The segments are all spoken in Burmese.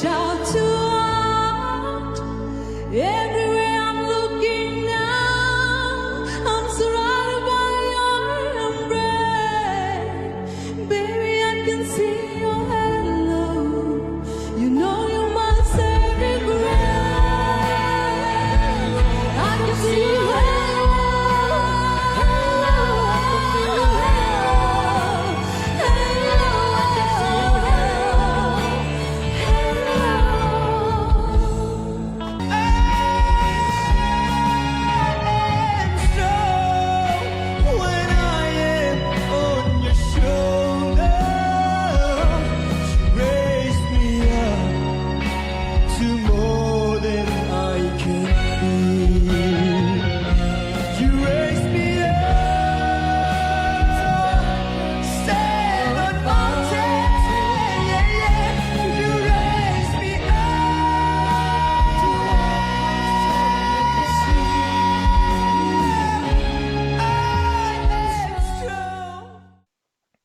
shout out. Everywhere I'm looking now, I'm surrounded by your embrace. Baby, I can see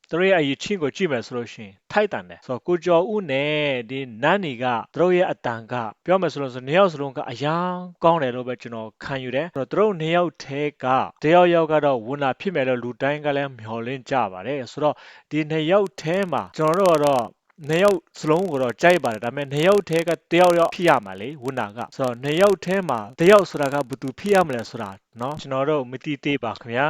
သူတို့ရဲ့အရေးချင်းကိုကြည့်မယ်ဆိုလို့ရှိရင်ထိုက်တန်တယ်ဆိုတော့ကိုကျော်ဦးနဲ့ဒီနန်းနေကသူတို့ရဲ့အတန်ကပြောမယ်ဆိုလို့ဆိုနှစ်ယောက်စလုံးကအယံကောင်းတယ်လို့ပဲကျွန်တော်ခံယူတယ်ဆိုတော့သူတို့နှစ်ယောက်ထဲကတယောက်ယောက်ကတော့ဝန်နာဖြစ်မယ်လို့လူတိုင်းကလည်းမျှော်လင့်ကြပါတယ်ဆိုတော့ဒီနှစ်ယောက်ထဲမှာကျွန်တော်တို့ကတော့နှစ်ယောက်စလုံးကိုတော့ကြိုက်ပါတယ်ဒါပေမဲ့နှစ်ယောက်ထဲကတယောက်ယောက်ဖြစ်ရမှာလေဝန်နာကဆိုတော့နှစ်ယောက်ထဲမှာတယောက်ဆိုတာကဘယ်သူဖြစ်ရမလဲဆိုတာเนาะကျွန်တော်တို့မသိသေးပါခင်ဗျာ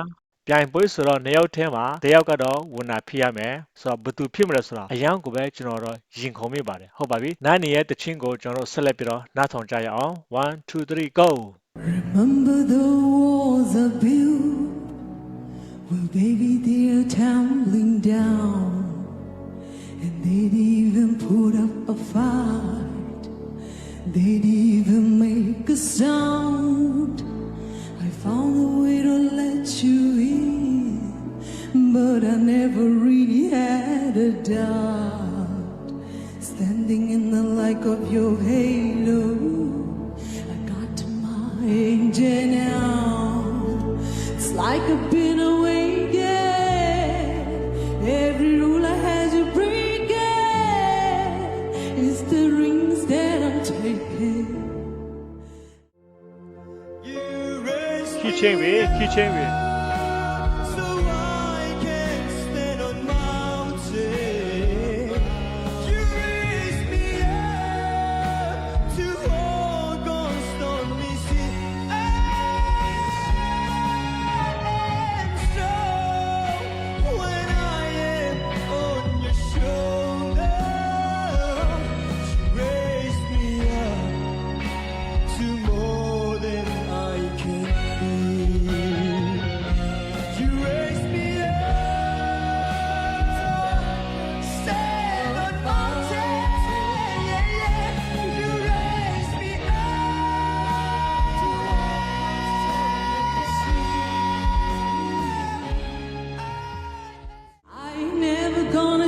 ပြိုင်ပွဲဆိုတော့နှစ်ယောက်ထဲမှာတစ်ယောက်ကတော့ဝန်နာဖြစ်ရမယ်ဆိုတော့ဘယ်သူဖြစ်မလဲဆိုတာအရန်ကိုပဲကျွန်တော်တော့ရင်ခုန်မိပါတယ်ဟုတ်ပါပြီနားနေရဲ့တချင်းကိုကျွန်တော်တို့ဆက်လက်ပြီးတော့နားထောင်ကြရအောင်1 2 3 go Remember the walls are built Well baby they're tumbling down And they'd even put up a fight They'd even make a sound had a doubt. Standing in the light of your halo, I got to my angel now. It's like I've been away, yeah. Every rule I had you break. It's the rings that I'm taking. 키친위 키친위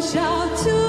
shout to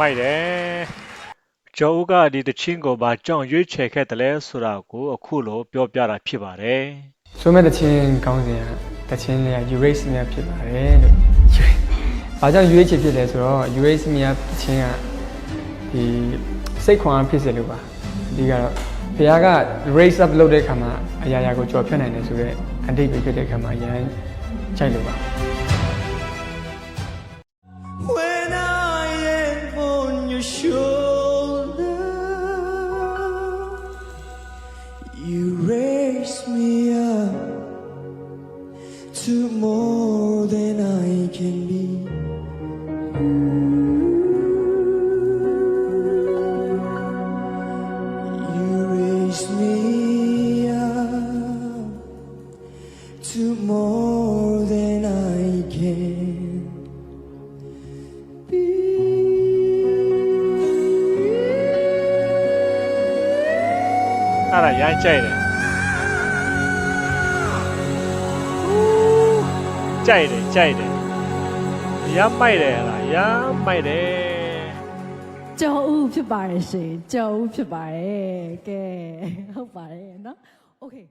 မိုက်တယ်ကျော်ဦးကဒီတချင်းကိုဘာကြောင့်ရွေးချယ်ခဲ့တယ်လဲဆိုတာကိုအခုလိုပြောပြတာဖြစ်ပါတယ်ဆိုမဲ့တချင်းကောင်းစဉ်ကတချင်းလေးက Erase မြဖြစ်ပါတယ်လို့။ဘာကြောင့် UH ဖြစ်လဲဆိုတော့ Erase မြတချင်းကဒီစိတ်ခွန်အားဖြစ်စေလို့ပါ။ဒီကတော့ဘုရားက raise up လုပ်တဲ့ခါမှာအရာရာကိုကြော်ဖြတ်နိုင်တယ်ဆိုတော့အတိတ်ပဲဖြစ်တဲ့ခါမှာရမ်းကြိုက်လို့ပါ sure. ရမ်းကြိုက်တယ်ကြိုက်တယ်ကြိုက်တယ်ရမ်းမိုက်တယ်ဟလားရမ်းမိုက်တယ် ကျော်ဦးဖြစ်ပါတယ်ရှင်ကျော်ဦးဖြစ်ပါတယ်ကဲဟုတ်ပါတယ်เนาะ okay